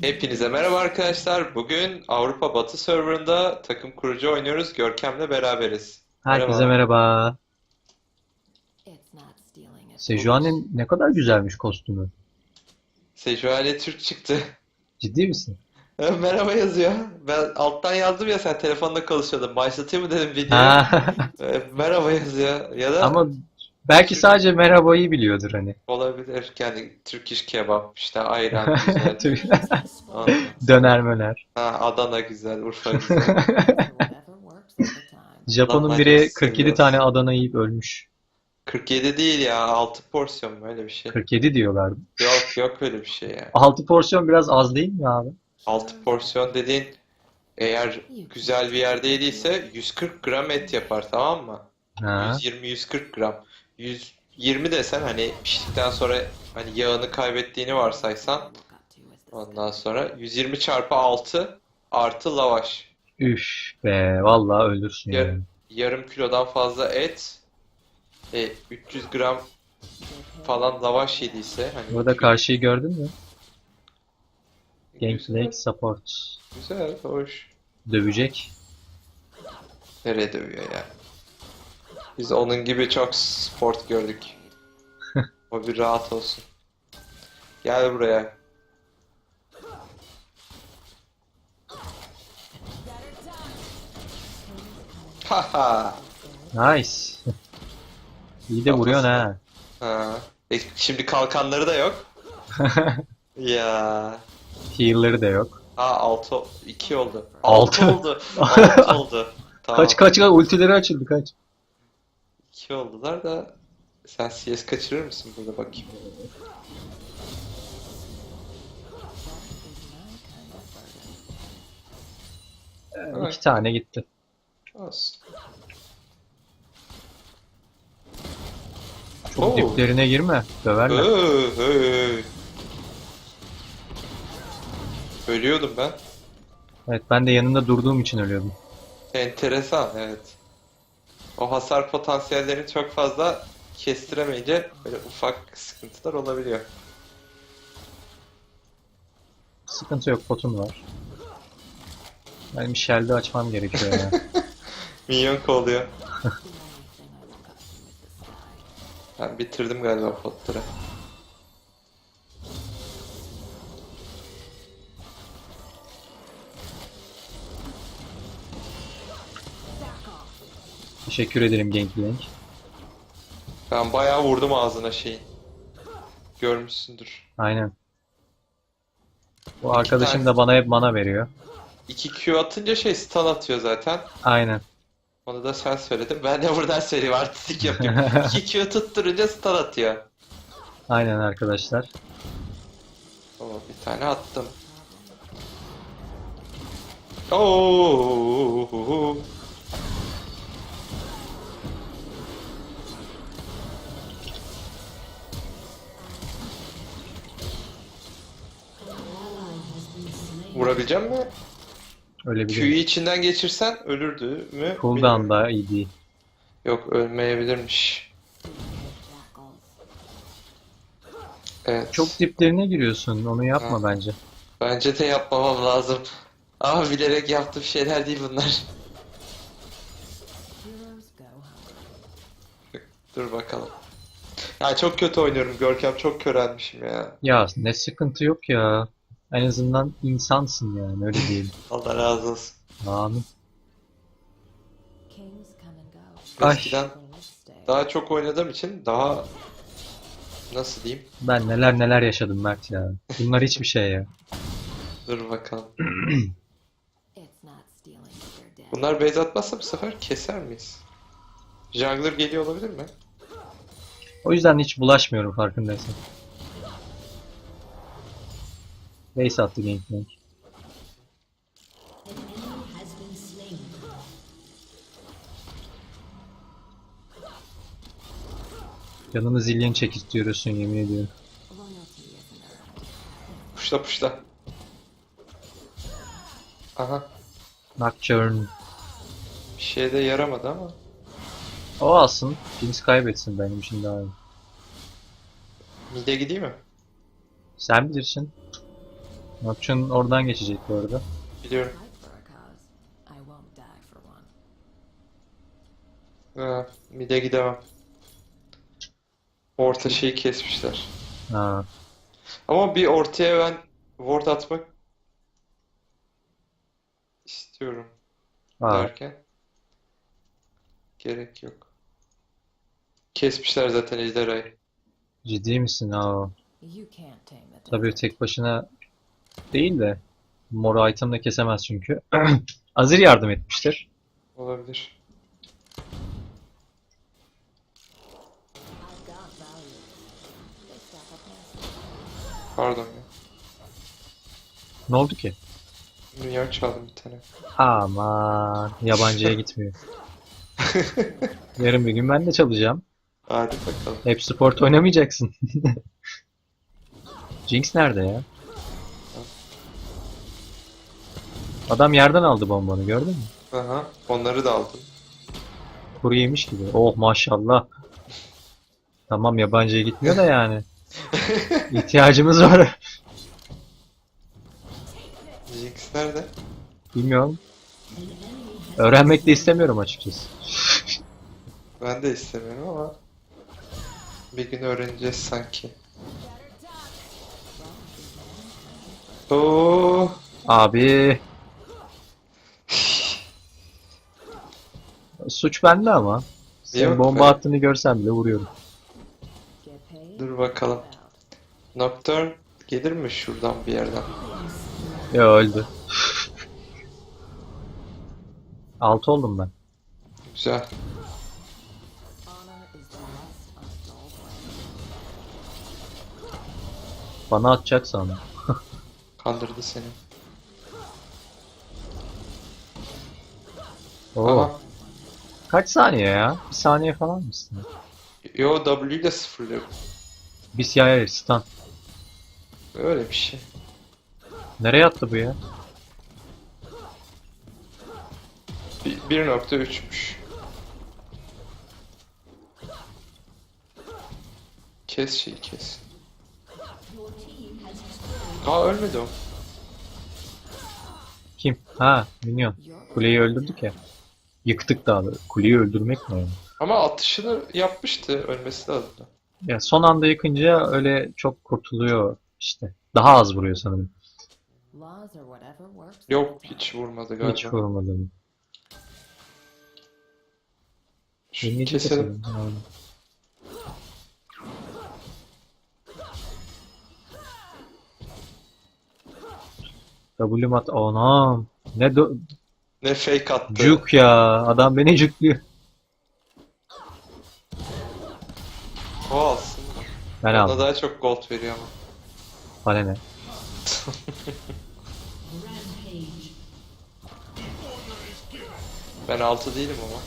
Hepinize merhaba arkadaşlar. Bugün Avrupa Batı serverında takım kurucu oynuyoruz. Görkem'le beraberiz. Herkese merhaba. It's not stealing it. Sejuani'nin ne kadar güzelmiş kostümü. Sejuani Türk çıktı. Ciddi misin? Merhaba yazıyor. Ben alttan yazdım ya sen telefonda konuşuyordun. Başlatayım mı dedim videoyu. Ha. Ee, Merhaba yazıyor. Ya da Ama belki sadece merhabayı biliyordur hani. olabilir. Yani Türk iş kebap, işte ayran güzel. Döner möner. Ha, Adana güzel, Urfa güzel. Japon'un biri 47 seviyoruz. tane Adana yiyip ölmüş. 47 değil ya, 6 porsiyon mu öyle bir şey. 47 diyorlar. Yok yok öyle bir şey ya. 6 porsiyon biraz az değil mi abi? 6 porsiyon dediğin eğer güzel bir yerde yediyse 140 gram et yapar tamam mı? Ha. 120-140 gram. 120 desen hani piştikten sonra hani yağını kaybettiğini varsaysan ondan sonra 120 çarpı 6 artı lavaş. Üf be vallahi ölürsün Ya- yani. Yarım kilodan fazla et e, 300 gram falan lavaş yediyse hani Burada karşıyı gördün mü? Gangplank support. güzel, hoş. Dövecek. Nereye dövüyor ya? Biz onun gibi çok sport gördük. O bir rahat olsun. Gel buraya. Haha. Nice. İyi de vuruyorsun ha. Ha. E, şimdi kalkanları da yok. Ya. Heal'ları da yok. Ha 6 2 oldu. Altı. 6 oldu. 6 oldu. Tamam. Kaç kaç kaç ultileri açıldı kaç. 2 oldular da sen CS kaçırır mısın burada bakayım. Ee, İki tane gitti. Olsun. Çok Oo. diplerine girme. Döverler. Ölüyordum ben. Evet ben de yanında durduğum için ölüyordum. Enteresan evet. O hasar potansiyellerini çok fazla kestiremeyince böyle ufak sıkıntılar olabiliyor. Sıkıntı yok potun var. Benim shell'de açmam gerekiyor ya. Minyon sky. Ben bitirdim galiba potları. Teşekkür ederim Gangplank. Ben bayağı vurdum ağzına şeyin. Görmüşsündür. Aynen. Bu arkadaşım da bana hep mana veriyor. 2 Q atınca şey stun atıyor zaten. Aynen. Onu da sen söyledin. Ben de buradan söyleyeyim artistik yapayım. 2 Q tutturunca stun atıyor. Aynen arkadaşlar. Oo, bir tane attım. Oo. Vurabileceğim mi? Öyle bir Q'yu içinden geçirsen ölürdü mü? Cooldown da iyi değil. Yok ölmeyebilirmiş. Evet. Çok diplerine giriyorsun. Onu yapma bence. Bence de yapmamam lazım. Ama bilerek yaptığım şeyler değil bunlar. Heroes go hungry. Dur bakalım. Ya çok kötü oynuyorum Görkem. Çok körelmişim ya. Ya ne sıkıntı yok ya. En azından insansın yani öyle değil. Allah razı olsun. Amin. Ay. Eskiden daha çok oynadığım için daha nasıl diyeyim? Ben neler neler yaşadım Mert ya. Bunlar hiçbir şey ya. Dur bakalım. Bunlar base atmazsa bu sefer keser miyiz? Jungler geliyor olabilir mi? O yüzden hiç bulaşmıyorum farkındaysan. Base attı Gangplank. Canını zilyen çek istiyorsun yemin ediyorum. Puşla puşla. Aha. Nocturne. Bir şeye de yaramadı ama. O alsın. Jinx kaybetsin benim için daha iyi. Mide gideyim mi? Sen bilirsin. Nocturne oradan geçecek bu arada. Biliyorum. Ha, mide gidemem. Orta şeyi kesmişler. Ha. Ama bir ortaya ben ward atmak istiyorum Var. derken gerek yok. Kesmişler zaten ejderhayı. Ciddi misin? Aa. Tabii tek başına değil de mor item'la kesemez çünkü. Azir yardım etmiştir. Olabilir. Pardon ya. Ne oldu ki? Dünya çaldım bir tane. Aman yabancıya gitmiyor. Yarın bir gün ben de çalacağım. Hadi bakalım. Hep sport oynamayacaksın. Jinx nerede ya? Adam yerden aldı bombanı gördün mü? Aha, onları da aldım. Kuru yemiş gibi. Oh maşallah. Tamam yabancıya gitmiyor da yani. İhtiyacımız var. Jinx nerede? Bilmiyorum. Öğrenmek de istemiyorum açıkçası. Ben de istemiyorum ama bir gün öğreneceğiz sanki. Oo, Abi. Suç bende ama. Senin Yok bomba be. attığını görsem bile vuruyorum. Dur bakalım. Nocturne gelir mi şuradan bir yerden? Ya öldü. Altı oldum ben. Güzel. Bana atacak sandım. Kandırdı seni. Oo. Ama Kaç saniye ya? Bir saniye falan mısın? yo W ile sıfırlıyorum. Bir siyah stun. Öyle bir şey. Nereye attı bu ya? Bir- 1.3'müş. Kes şeyi kes. Aa ölmedi o. Kim? Ha, minyon. Kuleyi öldürdük ya. Yıktık daha da. Kuleyi öldürmek yani? Ama atışını yapmıştı. Ölmesi lazımdı. Ya son anda yıkınca öyle çok kurtuluyor işte. Daha az vuruyor sanırım. Yok hiç vurmadı Hiç galiba. vurmadım. Şu Dinleyici keselim. keselim. Aynen. W mat anam. Ne do Ne fake attı. cuk ya. Adam beni cukluyor. O alsın. Ben Ona aldım. daha çok gold veriyor ama. Bana ne? Rampage. Ben 6 değilim ama.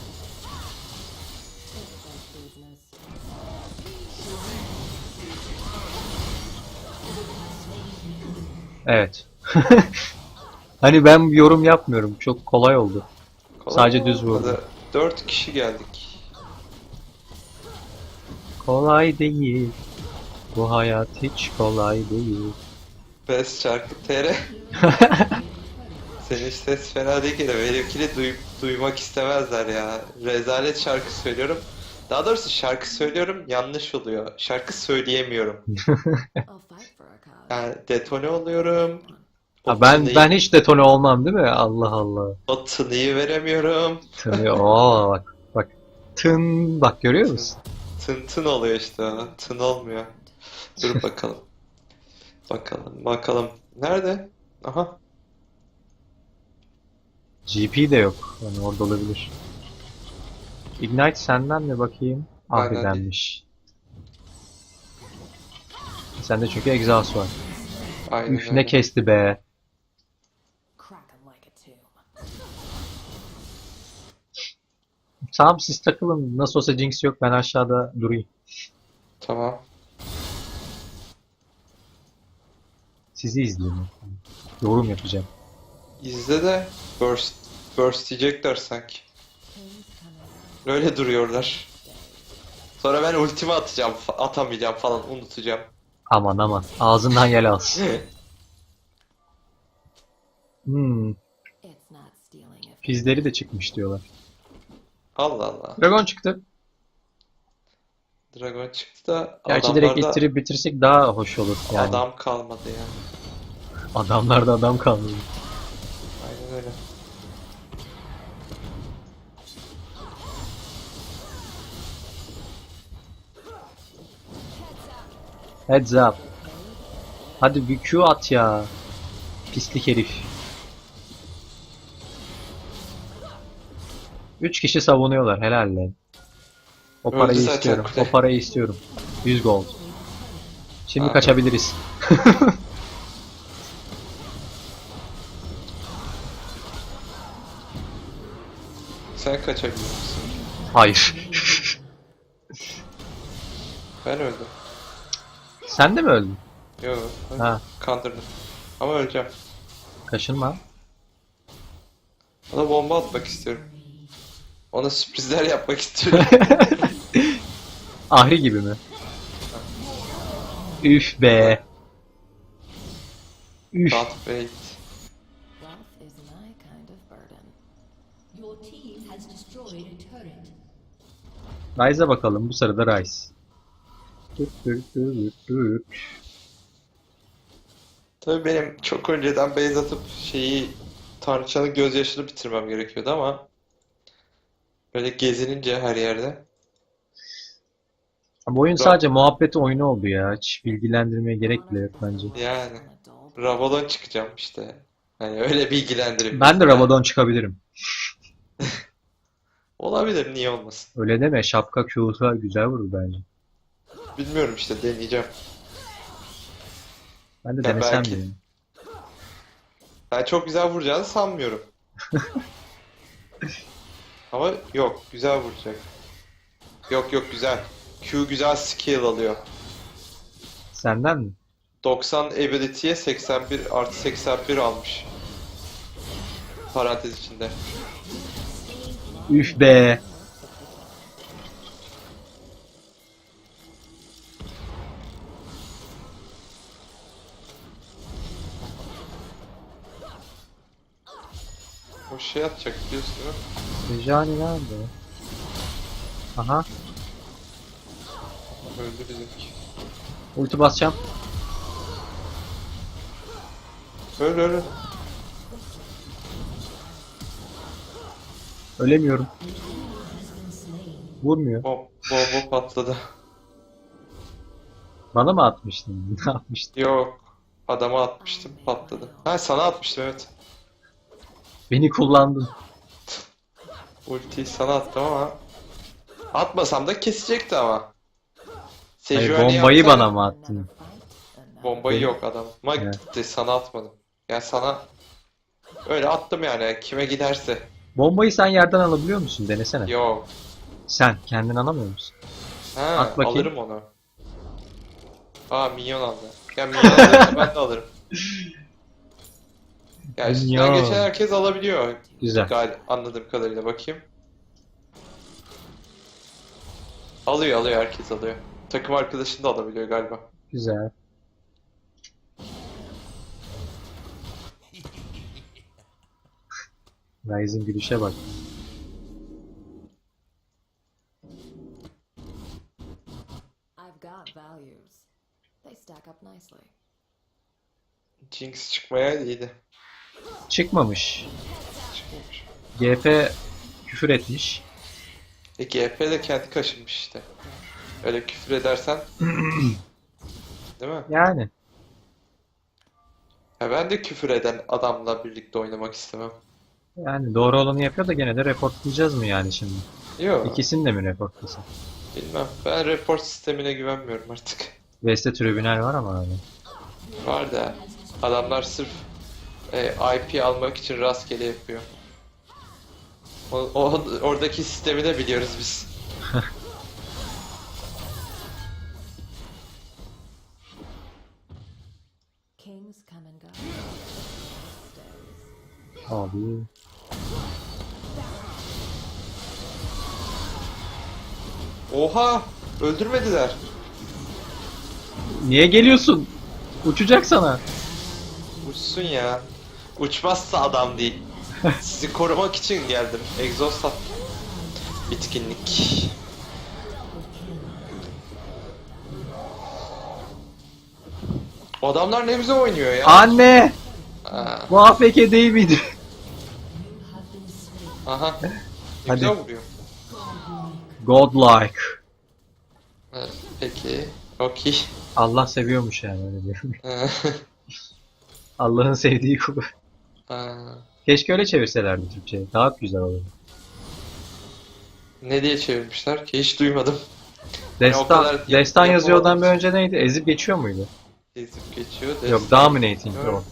Evet. Hani ben yorum yapmıyorum. Çok kolay oldu. Kolay Sadece düz vurdu. olmadı? 4 kişi geldik. Kolay değil. Bu hayat hiç kolay değil. Best şarkı TR. Senin ses fena değil ki de benimkini duy- duymak istemezler ya. Rezalet şarkı söylüyorum. Daha doğrusu şarkı söylüyorum yanlış oluyor. Şarkı söyleyemiyorum. Yani detone oluyorum. Ha, ben ben hiç detone olmam değil mi? Allah Allah. o tınıyı veremiyorum. Tını, oo bak bak. Tın bak görüyor musun? Tın tın oluyor işte o. Tın olmuyor. Dur bakalım. Bakalım bakalım. Nerede? Aha. GP de yok. Yani orada olabilir. Ignite senden mi bakayım? Benden değil. Abidenmiş. Sende çünkü exhaust var. Aynen Üf öyle. ne kesti be. Tamam siz takılın. Nasıl olsa Jinx yok. Ben aşağıda durayım. Tamam. Sizi izleyeyim. Yorum yapacağım. İzle de burst, burst diyecekler sanki. Öyle duruyorlar. Sonra ben ultimi atacağım, fa- atamayacağım falan unutacağım. Aman aman. Ağzından yel alsın. Hmm. Pizleri de çıkmış diyorlar. Allah Allah. Dragon çıktı. Dragon çıktı da Gerçi direkt adamlarda ittirip bitirsek daha hoş olur yani. adam kalmadı yani. Adamlarda adam kalmadı. Aynen öyle. Heads up. Hadi bir Q at ya. Pislik herif. Üç kişi savunuyorlar helal lan. O Öldü parayı zaten istiyorum. kule. O parayı istiyorum. 100 gold. Şimdi Abi. kaçabiliriz. Sen kaçabiliyor musun? Hayır. Ben öldüm. Sen de mi öldün? Yok. ben Ha. Kandırdım. Ama öleceğim. Kaşınma. Ona bomba atmak istiyorum. Ona sürprizler yapmak istiyorum. Ahri gibi mi? Üf be. Üf. Can't wait. wealth is my kind of burden. Your team has destroyed a turret. Rise'a bakalım bu sırada Rise. Tüt tüt tüt tüt. Tabii benim çok önceden base atıp şeyi Tanrıçanın gözyaşını bitirmem gerekiyordu ama böyle gezinince her yerde Bu oyun sadece muhabbet oyunu oldu ya. Hiç bilgilendirmeye gerek bile yok bence. yani Rabadon çıkacağım işte. Hani öyle bilgilendirip Ben de Rabadon çıkabilirim. olabilir niye olmasın. Öyle deme şapka Q'su güzel vurur bence. Bilmiyorum işte deneyeceğim. Ben de Ya denesem belki. diye. Ben çok güzel vuracağını sanmıyorum. Ama yok güzel vuracak. Yok yok güzel. Q güzel skill alıyor. Senden mi? 90 ability'ye 81 artı 81 almış. Parantez içinde. Üf be. O şey atacak biliyorsun değil mi? Rejani nerede? Aha. Öldü bizimki. Ulti basacağım. Öl öl. öl. Ölemiyorum. Vurmuyor. Bom bomba patladı. Bana mı atmıştın? Ne yapmıştın? Yok. Adama atmıştım patladı. Ha sana atmıştım evet. Beni kullandın. Ultiyi sana attım ama atmasam da kesecekti ama. Hayır, Sejuani bombayı yapsaydı- bana mı attın? Bombayı yok adam. Ama Evet. gitti sana atmadım. Yani sana öyle attım yani kime giderse. Bombayı sen yerden alabiliyor musun? Denesene. Yok. Sen kendin alamıyor musun? Ha, At bakayım. alırım onu. Aa minyon aldı. Ya minyon alırsa ben de alırım. Ya üstünden Minyon. geçen herkes alabiliyor. Güzel. Gal anladığım kadarıyla bakayım. Alıyor alıyor herkes alıyor. Takım arkadaşını da alabiliyor galiba. Güzel. Ryze'in gülüşe bak. I've got values. They stack up nicely. Jinx çıkmaya iyiydi. Çıkmamış. Çıkmamış. GP küfür etmiş. E GP de kendi kaşınmış işte. Öyle küfür edersen. Değil mi? Yani. Ya ben de küfür eden adamla birlikte oynamak istemem. Yani doğru olanı yapıyor da gene de reportlayacağız mı yani şimdi? Yok. İkisini de mi reportlasın? Bilmem. Ben report sistemine güvenmiyorum artık. Veste tribünal var ama abi. Var da adamlar sırf e, IP almak için rastgele yapıyor. O, o- oradaki sistemi de biliyoruz biz. Abi. Oha! Öldürmediler. Niye geliyorsun? Uçacak sana. Uçsun ya. Uçmazsa adam değil. Sizi korumak için geldim. Egzoz sat. Bitkinlik. O adamlar ne bize oynuyor ya? Anne! Aa, Bu AFK değil miydi? aha. Ne Hadi. güzel vuruyor. Godlike. Evet, peki. Okey. Allah seviyormuş yani öyle diyorum. Allah'ın sevdiği kulu. Keşke öyle çevirselerdi Türkçe'ye. Daha güzel olurdu. ne diye çevirmişler ki hiç duymadım. Destan, kadar destan yazıyordan bir önce neydi? Ezip geçiyor muydu? Ezip geçiyor. Yok, destan- dominating Evet. o.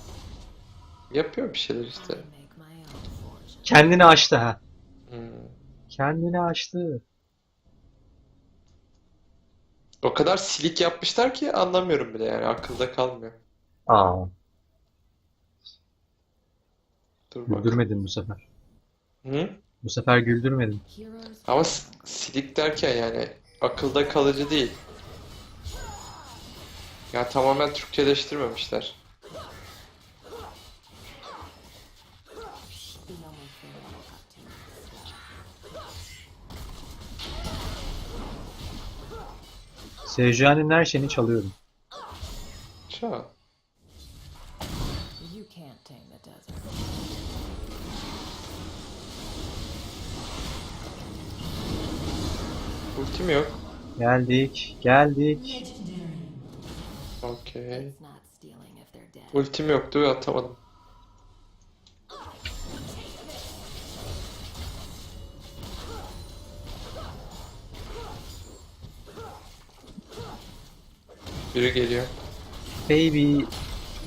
Yapıyor bir şeyler işte. Kendini açtı ha. Hmm. Kendini açtı. O kadar silik yapmışlar ki anlamıyorum bile yani akılda kalmıyor. Aa, Dur bak. güldürmedin bu sefer. Hı? Bu sefer güldürmedin. Ama s- silik derken yani akılda kalıcı değil. Ya tamamen Türkçeleştirmemişler. Sejuani'nin her şeyini çalıyorum. Ça. Ultim yok. Geldik, geldik. Okey. Ultim yoktu ve atamadım. Biri geliyor. Baby.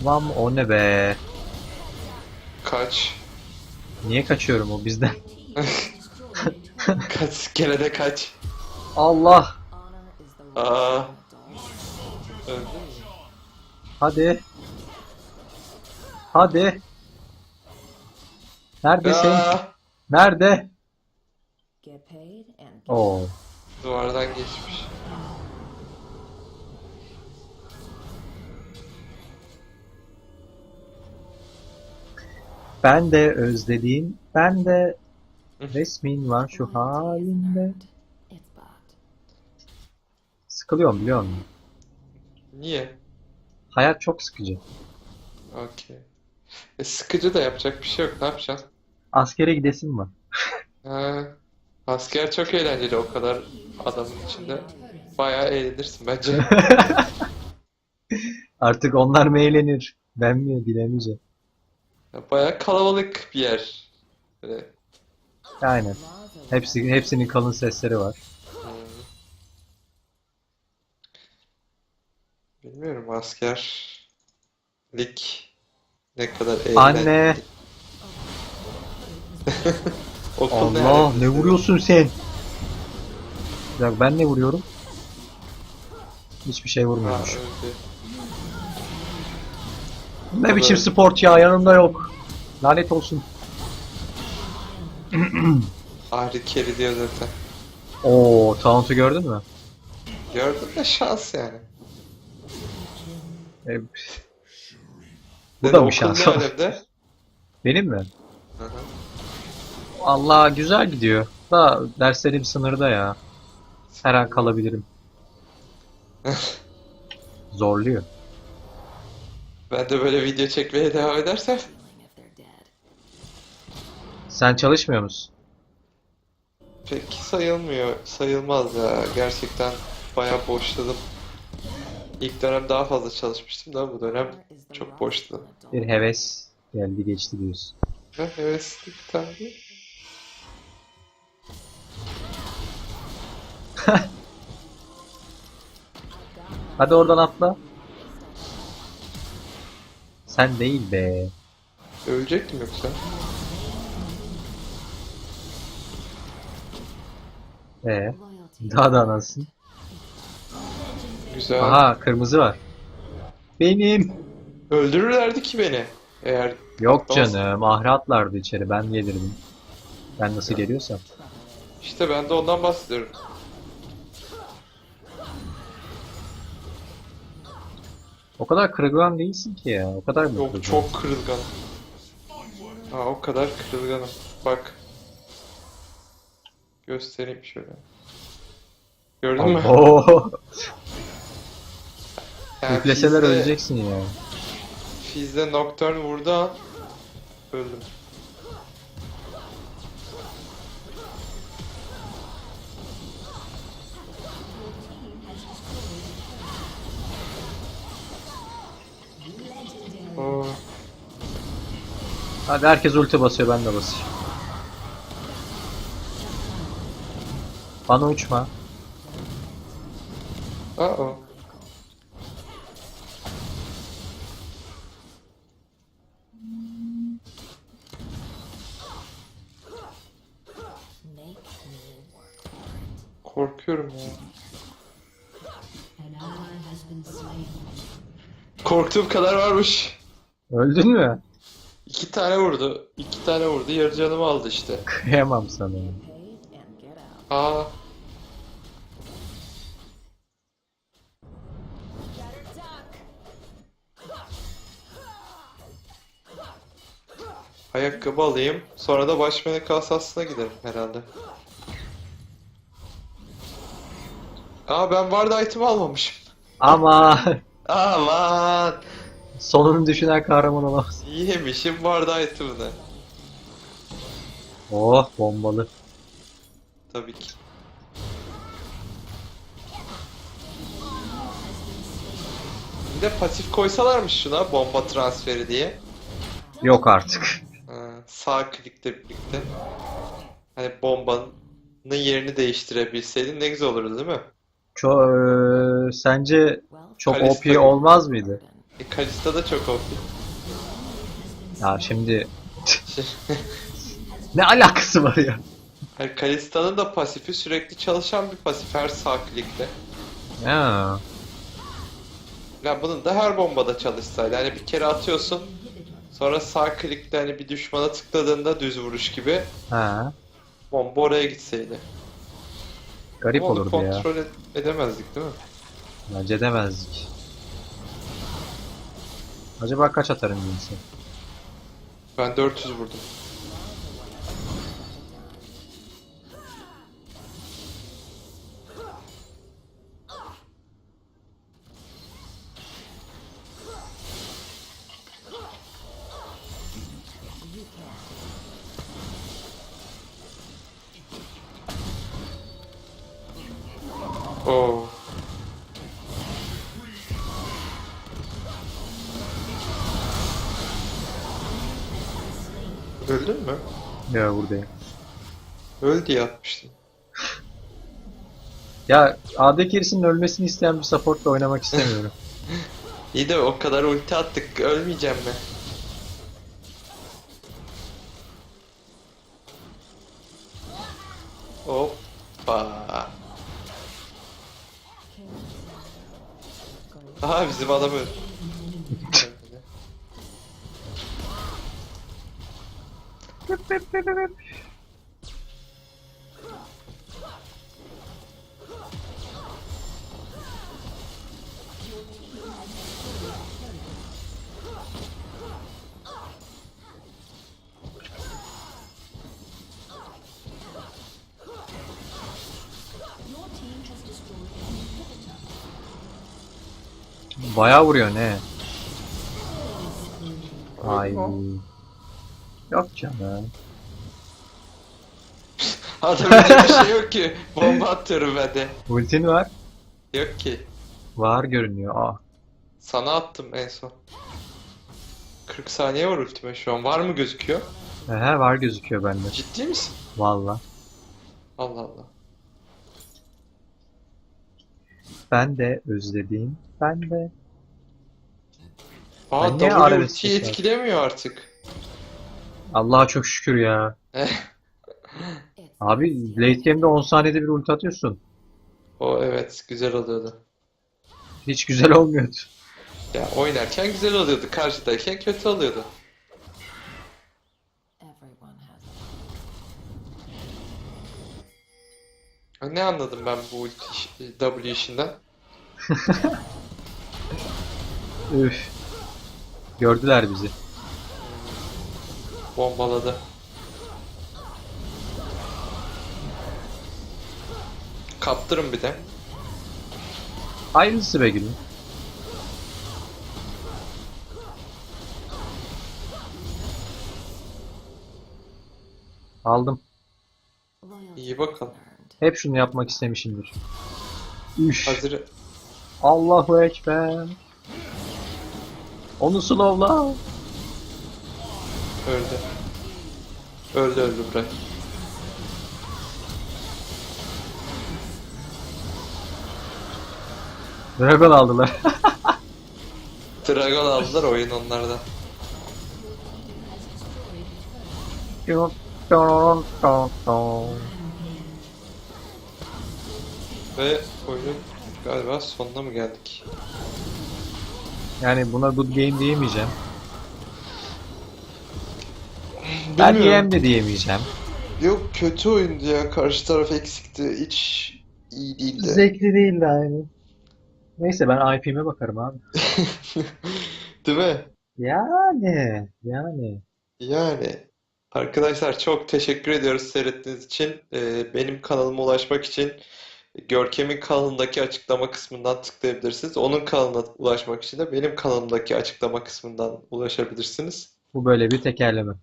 Vam o ne be? Kaç. Niye kaçıyorum o bizden? Kaç. Gene de kaç. Allah. Aa. Öldün mü? Hadi. Hadi. Neredesin? Aa, Nerede? Oo. duvardan geçmiş. Ben de özlediğim, ben de resmin var şu halinde. Sıkılıyorum biliyor musun? Niye? Hayat çok sıkıcı. Okey. E, sıkıcı da yapacak bir şey yok. Ne yapacaksın? Askere gidesim var. Ha, asker çok eğlenceli o kadar adamın içinde. Bayağı eğlenirsin bence. Artık onlar mı eğlenir? Ben mi bilemeyeceğim. Bayağı kalabalık bir yer. Böyle, Aynen. Hepsi, hepsinin kalın sesleri var. hmm. Bilmiyorum askerlik ne kadar eğlenceli. Anne! Okul Allah ne vuruyorsun sen? Ya ben ne vuruyorum? Hiçbir şey Ha, vurmuyormuş. öldü. Ne biçim sport ya yanımda yok. Lanet olsun. Ahri carry diyor zaten. Oo taunt'u gördün mü? Gördüm de şans yani. E, bu da bir şans. Benim mi? Hı hı. Allah güzel gidiyor. Da derslerim sınırda ya. Her an kalabilirim. Zorluyor. Ben de böyle video çekmeye devam edersem. Sen çalışmıyor musun? pek sayılmıyor. Sayılmaz ya. Gerçekten bayağı boşladım. İlk dönem daha fazla çalışmıştım da bu dönem çok an Bir heves geldi geçti diyorsun. Ha, hevesli bir tane. Hadi oradan atla. Sen değil be. Ölecektim yoksa. Ee, daha da anasın. Güzel. Aha kırmızı var. Benim. Öldürürlerdi ki beni. Eğer Yok Olsun. canım ahri atlardı içeri ben gelirdim. Ben nasıl geliyorsam. işte ben de ondan bahsediyorum. O kadar kırılgan değilsin ki ya. O kadar mı Yok kırılgan? çok kırılgan. Aa o kadar kırılganım. Bak. Göstereyim şöyle. Gördün mü? Oo. Yani Üfleseler Fizz'de- öleceksin ya. Fizz'de Nocturne vurdu öldüm. Oo, Hadi herkes ulti basıyor ben de basayım. Bana uçma. aa. Make Korkuyorum ya. Korktuğum kadar varmış. Öldün mü? İki tane vurdu. İki tane vurdu. Yarı canımı aldı işte. Kıyamam sana. Aa. Ayakkabı alayım. Sonra da baş melek asasına giderim herhalde. Aa ben Ward item almamışım. Ama Aman. sonunu düşünen kahraman olamaz. Yemişim Ward item'ını. Oh bombalı. Tabii ki. Bir de pasif koysalarmış şuna bomba transferi diye. Yok artık. Ha, sağ klikle birlikte. Hani bombanın yerini değiştirebilseydin ne güzel olurdu değil mi? Çok, eee, sence çok Kalista- OP olmaz mıydı? E, Kalista da çok OP. Ya şimdi ne alakası var ya? Yani Kalista'nın da pasifi sürekli çalışan bir pasif her sağ klikle. Ya. Ya bunun da her bombada çalışsaydı. Hani bir kere atıyorsun. Sonra sağ klikle hani bir düşmana tıkladığında düz vuruş gibi Ha. bomba oraya gitseydi. Garip Ama onu olurdu ya. kontrol ed- edemezdik değil mi? Bence demezdik. Acaba kaç atarım birisi? Ben 400 vurdum. Oo. Öldün mü? Ya buradayım. Öl diye atmıştım. Ya AD carry'sinin ölmesini isteyen bir supportla oynamak istemiyorum. İyi de o kadar ulti attık. Ölmeyeceğim mi? Adam öldü. Bayağı vuruyor ne? Ay. Yok canım. Adamın bir şey yok ki. Bomba atıyorum ben de. Ultin var. Yok ki. Var görünüyor. Ah. Sana attım en son. 40 saniye var ultime şu an. Var mı gözüküyor? He var gözüküyor bende. Ciddi misin? Valla. Allah Allah. Ben de özledim. Ben de. Aa niye W ultiyi çıkardım? etkilemiyor artık. Allah'a çok şükür ya. Abi late game'de 10 saniyede bir ulti atıyorsun. O evet güzel oluyordu. Hiç güzel olmuyordu. Ya oynarken güzel oluyordu. Karşıdayken kötü oluyordu. everyone has Ha, Ne anladım ben bu ulti iş- W işinden? Üf. Gördüler bizi. Bombaladı. Kaptırın bir de. Hayırlısı be gülüm. Aldım. İyi earned. Hep şunu yapmak istemişimdir. Üş. Hazır. Allahu Ekber. Onu slowla. Öldü. Öldü öldü bırak. Dragon aldılar. Dragon aldılar oyun onlarda. Ve oyunun galiba sonuna mı geldik? Yani buna good game diyemeyeceğim. Ben Bilmiyorum. de diyemeyeceğim. Yok kötü oyundu ya. Karşı taraf eksikti. Hiç iyi değildi. Zevkli değildi aynı. Neyse ben IP'me bakarım abi. Değil mi? Yani, yani. Yani arkadaşlar çok teşekkür ediyoruz seyrettiğiniz için. Ee, benim kanalıma ulaşmak için Görkem'in kanalındaki açıklama kısmından tıklayabilirsiniz. Onun kanalına ulaşmak için de benim kanalımdaki açıklama kısmından ulaşabilirsiniz. Bu böyle bir tekerleme.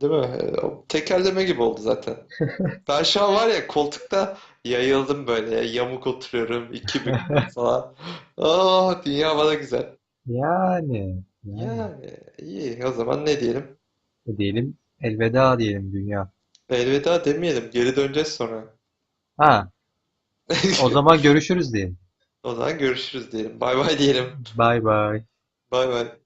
Değil mi? Ee, o tekerleme gibi oldu zaten. Ben şu an var ya koltukta yayıldım böyle. Yamuk oturuyorum. iki büklüm falan. Aa, dünya bana güzel. Yani, yani. Yani iyi. O zaman ne diyelim? Ne diyelim? Elveda diyelim dünya. Elveda demeyelim. Geri döneceğiz sonra. Ha, o zaman görüşürüz diyelim. O zaman görüşürüz diyelim. Bay bay diyelim. Bye bye. Bay bay.